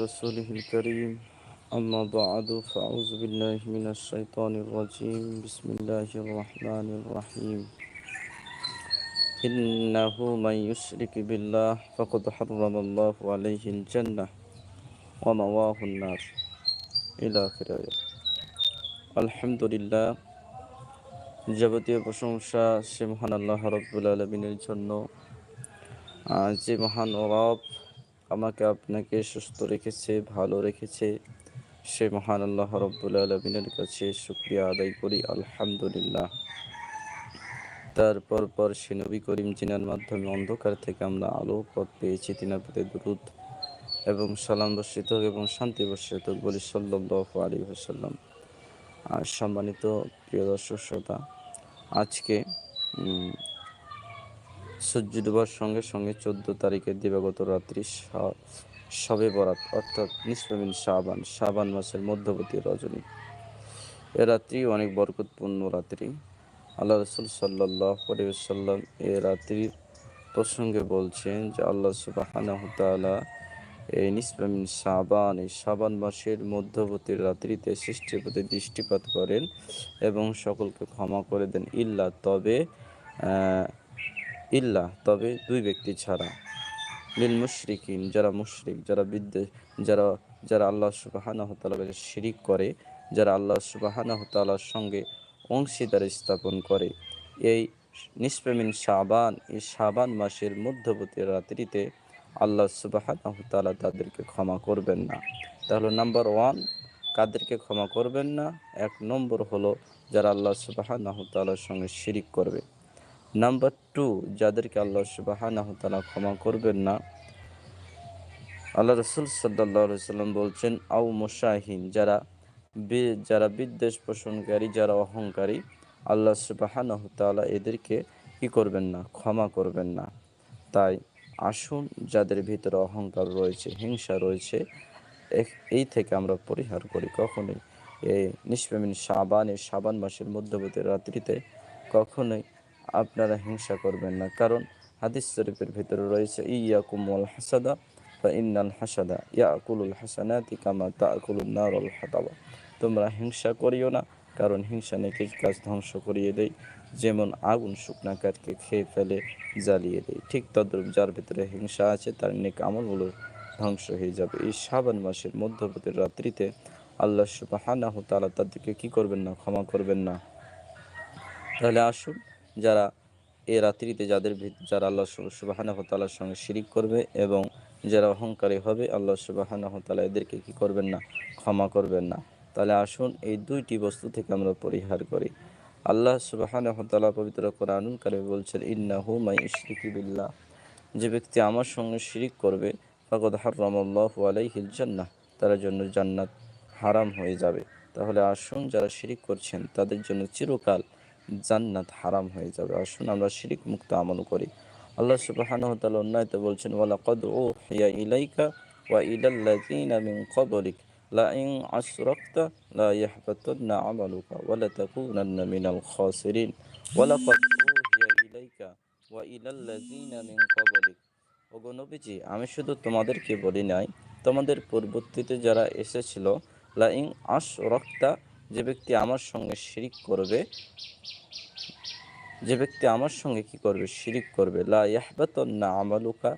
رسوله الكريم أما بعد فأعوذ بالله من الشيطان الرجيم بسم الله الرحمن الرحيم إنه من يشرك بالله فقد حرم الله عليه الجنة ومواه النار إلى آخر الحمد لله যাবতীয় প্রশংসা সে মহান আল্লাহ রব্বুল আলমিনের জন্য যে মহান রব আমাকে আপনাকে সুস্থ রেখেছে, ভালো রেখেছে। সে মহান আল্লাহ রব্বুল আলমিনের কাছে শুক্রিয়া আদায় করি, আলহামদুলিল্লাহ। তারপর পর সে নবী করিম জিনার মাধ্যমে অন্ধকার থেকে আমরা আলো পথ পেয়েছি, তিনার প্রতি দ্রুত এবং সালাম বর্ষিত হোক এবং শান্তি বর্ষিত হোক বলি সাল্লাহ আলী আর সম্মানিত প্রিয় দর্শক, শ্রোতা, আজকে সূর্য ডুবার সঙ্গে সঙ্গে চোদ্দ তারিখের দিবাগত রাত্রি সবে বরাত, অর্থাৎ নিসমিন শাবান শাবান মাসের মধ্যবর্তী রজনী। এ রাত্রি অনেক বরকতপূর্ণ রাত্রি। আল্লাহ রসুল সাল্লাহ সাল্লাম এ রাত্রির প্রসঙ্গে বলছেন যে আল্লাহ সুবাহানহতালা এই নিসমিন শাবান, এই সাবান মাসের মধ্যবর্তী রাত্রিতে সৃষ্টির প্রতি দৃষ্টিপাত করেন এবং সকলকে ক্ষমা করে দেন। ইল্লা তবে ইল্লা, তবে দুই ব্যক্তি ছাড়া। লিল মুশরিকিন, যারা মুশরিক, যারা বিদ্বেষ, যারা যারা আল্লাহ সুবাহানাহ তালাকে শিরিক করে, যারা আল্লাহ সুবাহানাহ তালার সঙ্গে অংশীদার স্থাপন করে। এই নিষ্পেমিন শাবান, এই শাবান মাসের মধ্যবর্তী রাত্রিতে আল্লাহ সুবাহানাহ তালা তাদেরকে ক্ষমা করবেন না। তাহলে নাম্বার ওয়ান, কাদেরকে ক্ষমা করবেন না? এক নম্বর হলো যারা আল্লাহ সুবাহানাহ তালার সঙ্গে শিরিক করবে। নাম্বার টু যাদেরকে আল্লাহ সুবাহানাহ তালা ক্ষমা করবেন না, আল্লাহ রসুল সাল্লাম বলছেন আউ মোশাহিন, যারা যারা বিদ্বেষ পোষণকারী, যারা অহংকারী, আল্লাহ সুবাহানাহ তালা এদেরকে কি করবেন না? ক্ষমা করবেন না। তাই আসুন, যাদের ভিতরে অহংকার রয়েছে, হিংসা রয়েছে এই থেকে আমরা পরিহার করি। কখনোই এই নিষ্পেমিন সাবান এই সাবান মাসের মধ্যবর্তী রাত্রিতে কখনোই আপনারা হিংসা করবেন না। কারণ হাদিস শরীফের ভিতরে রয়েছে ইয়াকুমল হাসাদা বা ইন্নাল হাসাদা ইয়াকুলুল হাসানাতি কামা তাকুলুল নারল হাতাবা। তোমরা হিংসা করিও না, কারণ হিংসা নেকি কাজ ধ্বংস করিয়ে দেয়, যেমন আগুন শুকনা কাঠকে খেয়ে ফেলে, জ্বালিয়ে দেয়। ঠিক তদ্রুপ যার ভিতরে হিংসা আছে, তার নেক আমলগুলো ধ্বংস হয়ে যাবে। এই শ্রাবণ মাসের মধ্যবর্তী রাত্রিতে আল্লাহ সুবাহানাহ তালা তাদেরকে কি করবেন না, ক্ষমা করবেন না? তাহলে আসুন যারা এ রাত্রিতে যাদের যারা আল্লাহ সুবাহানাহ তালার সঙ্গে শিরিক করবে এবং যারা অহংকারী হবে, আল্লাহ সুবাহানাহ তালা এদেরকে কি করবেন না? ক্ষমা করবেন না। তাহলে আসুন এই দুইটি বস্তু থেকে আমরা পরিহার করি। আল্লাহ সুবাহানাহ তালা পবিত্র কোরআনুল কারে বলছেন ইন্না হু মাই ইশরিকি যে ব্যক্তি আমার সঙ্গে শিরিক করবে, ফাকদ হারামাল্লাহু আলাইহিল জান্নাহ, তার জন্য জান্নাত হারাম হয়ে যাবে। তাহলে আসুন যারা শিরিক করছেন, তাদের জন্য চিরকাল জান্নাত হারাম হয়ে যাবে। আসুন আমরা শিরিক মুক্ত আমল করি। আল্লাহ সুবহানাহু তাআলা অন্যায়তে বলছেন ওয়ালা কদ ও হিয়া ইলাইকা ওয়া ইলাল্লাযিনা মিন ক্বাবলিক। লা ইন আশরাকতা লা ইয়াহবাতান্না আমালুকা ওয়া লা তাকুনান্না মিনাল খাসিরিন। ওয়ালা কদ হিয়া ইলাইকা ওয়া ইলাল্লাযিনা মিন ক্বাবলিক। ওগো আমি শুধু তোমাদেরকে বলি নাই, তোমাদের পূর্ববর্তীতে যারা এসেছিল লা ইন আশরাকতা যে ব্যক্তি আমার সঙ্গে শিরিক করবে, যে ব্যক্তি আমার সঙ্গে কি করবে, শিরিক করবে। লা না আমালুকা,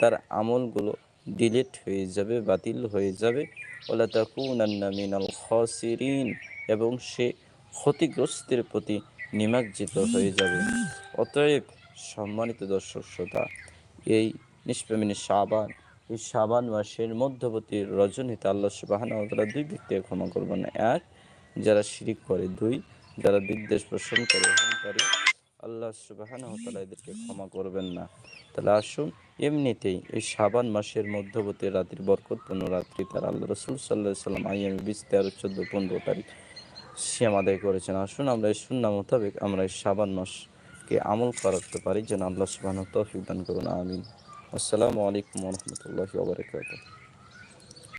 তার আমলগুলো ডিলিট হয়ে যাবে, বাতিল হয়ে যাবে। ওলা তাকুনান্না মিনাল খসিরিন, এবং সে ক্ষতিগ্রস্তের প্রতি নিমাজ্জিত হয়ে যাবে। অতএব সম্মানিত দর্শক শ্রোতা, এই নিষ্পেমিনী সাবান এই সাবান মাসের মধ্যবর্তী রজনীতে আল্লাহ সুবাহান দুই ব্যক্তিকে ক্ষমা করবেন। এক যারা শিরিক করে, দুই, যারা বিদ্বেষ পোষণ করে, অহংকারী, আল্লাহ সুবাহান এদেরকে ক্ষমা করবেন না। তাহলে আসুন, এমনিতেই এই সাবান মাসের মধ্যবর্তী রাত্রি বরকতপূর্ণ রাত্রি তার আল্লাহ রসুল সাল্লাহ সাল্লাম আইএম বিশ, তেরো, চোদ্দ, পনেরো তারিখ শ্যাম আদায় করেছেন। আসুন, আমরা এই সুন্না মোতাবেক আমরা এই সাবান মাসকে আমল করাতে পারি। যেন আল্লাহ সুবাহ তৌফিক দান করুন। আমিন। আসসালামু আলাইকুম রহমতুল্লাহি ওবরাকাতুহ